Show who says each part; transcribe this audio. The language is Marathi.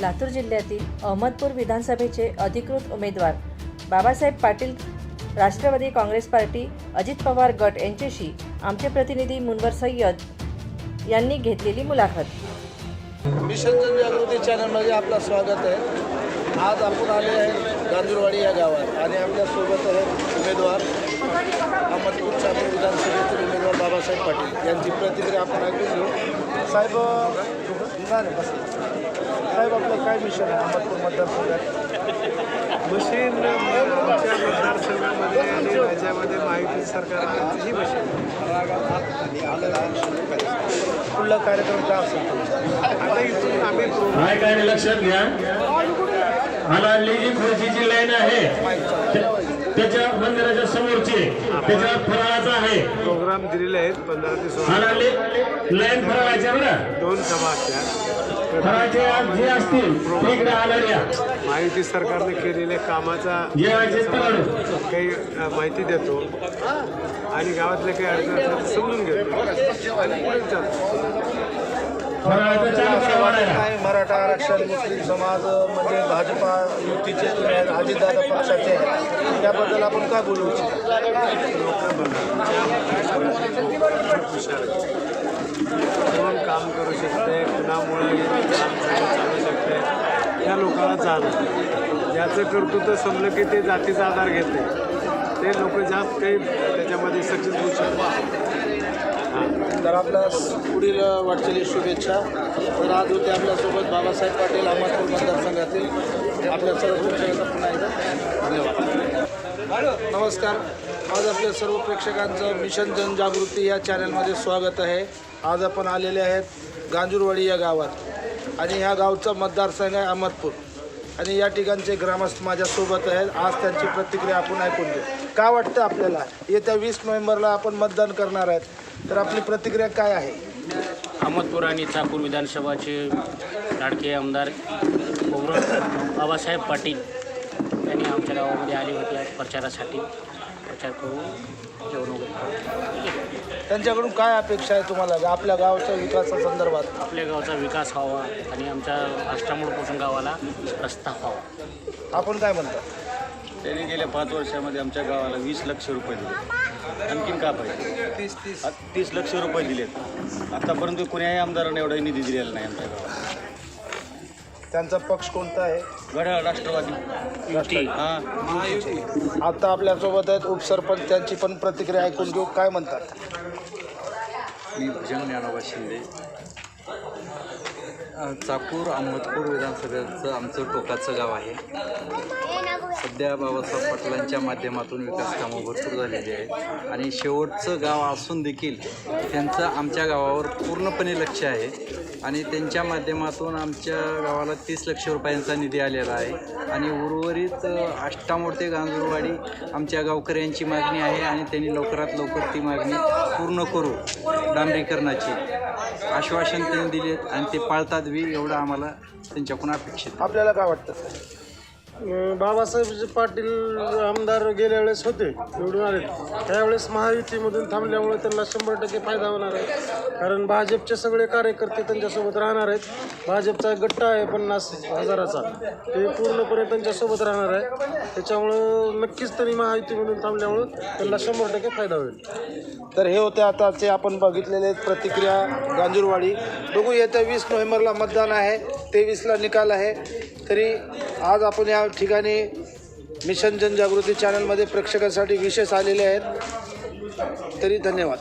Speaker 1: लातूर जिल्ह्यातील अहमदपूर विधानसभेचे अधिकृत उमेदवार बाबासाहेब पाटील राष्ट्रवादी काँग्रेस पार्टी अजित पवार गट यांच्याशी आमचे प्रतिनिधी मुनवर सय्यद यांनी घेतलेली मुलाखत.
Speaker 2: मिशन जनजागृती चॅनलमध्ये आपलं स्वागत आहे. आज आपण आले आहे गांजूरवाडी या गावात आणि आपल्यासोबत आहेत उमेदवार अहमदपूर चाकूर विधानसभेतील उमेदवार बाबासाहेब पाटील. यांची प्रतिक्रिया आपण ऐकून घेऊ. साहेब नाही, बस. साहेब आपलं काय मिशन आहे अहमदपूर मतदारसंघात?
Speaker 3: मशीन आमच्या मतदारसंघामध्ये आणि राज्यामध्ये महायुती सरकारची मशीन
Speaker 2: पुढला कार्यक्रम काय असेल
Speaker 3: आता इथून आम्ही
Speaker 4: काय लक्षात घ्या. हालाली जी खुर्चीची लाईन आहे त्या- त्याच्या मंदिराच्या समोरची त्याच्यावर फराळाचा आहे.
Speaker 3: प्रोग्राम दिलेले आहेत पंधरा ते सोळा.
Speaker 4: लाईन फराळाच्या बरं.
Speaker 3: दोन सभा असल्या
Speaker 4: फराळाचे जे असतील ते इकडे आणाल्या
Speaker 3: महायुती सरकारने केलेल्या कामाचा काही माहिती देतो. आणि गावातल्या काही अडचणी समजून घेतो
Speaker 2: काय मराठा आरक्षण मुस्लिम समाज म्हणजे भाजपा युतीचे तुम्ही आहेत, अजितदादा पक्षाचे आहेत. त्याबद्दल आपण काय बोलू इच्छितो?
Speaker 3: कोण काम करू शकते कुणामुळे काम चालू शकते त्या लोकांना जाणं. ज्याचं कर्तृत्व समजलं की ते जातीचा आधार घेते. ते लोक जास्त काही त्याच्यामध्ये सक्सेस होऊ शकतात.
Speaker 2: तर आपल्या पुढील वाटचाली शुभेच्छा. तर आज होते आपल्यासोबत बाबासाहेब पाटील अहमदपूर मतदारसंघातील आपल्या सर्व प्रेक्षकांचा पुन्हा एकदा धन्यवाद. नमस्कार. आज आपल्या सर्व प्रेक्षकांचं मिशन जनजागृती या चॅनलमध्ये स्वागत आहे. आज आपण आलेले आहेत गांजूरवाडी या गावात आणि ह्या गावचा मतदारसंघ आहे अहमदपूर. आणि या ठिकाणचे ग्रामस्थ माझ्यासोबत आहेत. आज त्यांची प्रतिक्रिया आपण ऐकून घेऊ. काय वाटतं आपल्याला? येत्या वीस नोव्हेंबरला आपण मतदान करणार आहेत. तर आपली प्रतिक्रिया काय आहे?
Speaker 5: अहमदपूर आणि चाकूर विधानसभाचे लाडके आमदार गौरव बाबासाहेब पाटील यांनी आमच्या गावामध्ये आले होते. प्रचारासाठी प्रचार करू जेवण वगैरे
Speaker 2: त्यांच्याकडून काय अपेक्षा आहे तुम्हाला? आपल्या गावच्या विकासासंदर्भात.
Speaker 5: आपल्या गावचा विकास व्हावा आणि आमच्या अष्टामूळपासून गावाला रस्ता व्हावा.
Speaker 2: आपण काय म्हणता?
Speaker 6: त्यांनी गेल्या पाच वर्षामध्ये आमच्या गावाला वीस लक्ष रुपये दिले. आणखीन का पाहिजे? तीस तीस. तीस लक्ष रुपये दिलेत. आतापर्यंत कोण्याही आमदाराने एवढा निधी दिलेला नाही आमच्या गावाला
Speaker 2: त्यांचा पक्ष कोणता आहे?
Speaker 6: घड्याळ राष्ट्रवादी.
Speaker 5: युती.
Speaker 6: हां.
Speaker 2: आता आपल्यासोबत आहेत उपसरपंच त्यांची पण प्रतिक्रिया ऐकून घेऊ. काय म्हणतात?
Speaker 7: मी भजन ज्ञानोबा शिंदे. अ, चाकूर अहमदपूर विधानसभेचं आमचं टोकाचं गाव आहे. सध्या बाबासाहेब पाटलांच्या माध्यमातून विकास कामं भरपूर झालेली आहेत. आणि शेवटचं गाव असून देखील त्यांचं आमच्या गावावर पूर्णपणे लक्ष आहे. आणि त्यांच्या माध्यमातून आमच्या गावाला तीस लक्ष रुपयांचा निधी आलेला आहे. आणि उर्वरित अष्टामोडते आष्टामोड गांजूरवाडी आमच्या गावकऱ्यांची मागणी आहे आणि त्यांनी लवकरात लवकर ती मागणी पूर्ण करू डांबरीकरणाची. आश्वासन त्यांनी दिले आणि ते पाळतात बी एवढं आम्हाला त्यांच्याकडून अपेक्षित
Speaker 2: आपल्याला काय वाटतं?
Speaker 3: बाबासाहेब पाटील आमदार गेल्या वेळेस होते निवडून आले. त्यावेळेस महायुतीमधून थांबल्यामुळे त्यांना शंभर टक्के फायदा होणार आहे. कारण भाजपचे सगळे कार्यकर्ते त्यांच्यासोबत राहणार आहेत. भाजपचा एक गट्टा आहे पन्नास हजाराचा. ते पूर्णपणे त्यांच्यासोबत राहणार आहे. त्याच्यामुळं नक्कीच त्यांनी महायुतीमधून थांबल्यामुळं त्यांना शंभर टक्के फायदा होईल.
Speaker 2: तर हे होते आताचे आपण बघितलेले प्रतिक्रिया गांजूरवाडी. बघू येत्या वीस नोव्हेंबरला मतदान आहे. तेवीसला निकाल आहे. तरी आज आपण या ठिकाणी मिशन जनजागृती चॅनलमध्ये प्रेक्षकांसाठी विशेष आलेले आहेत. तरी धन्यवाद.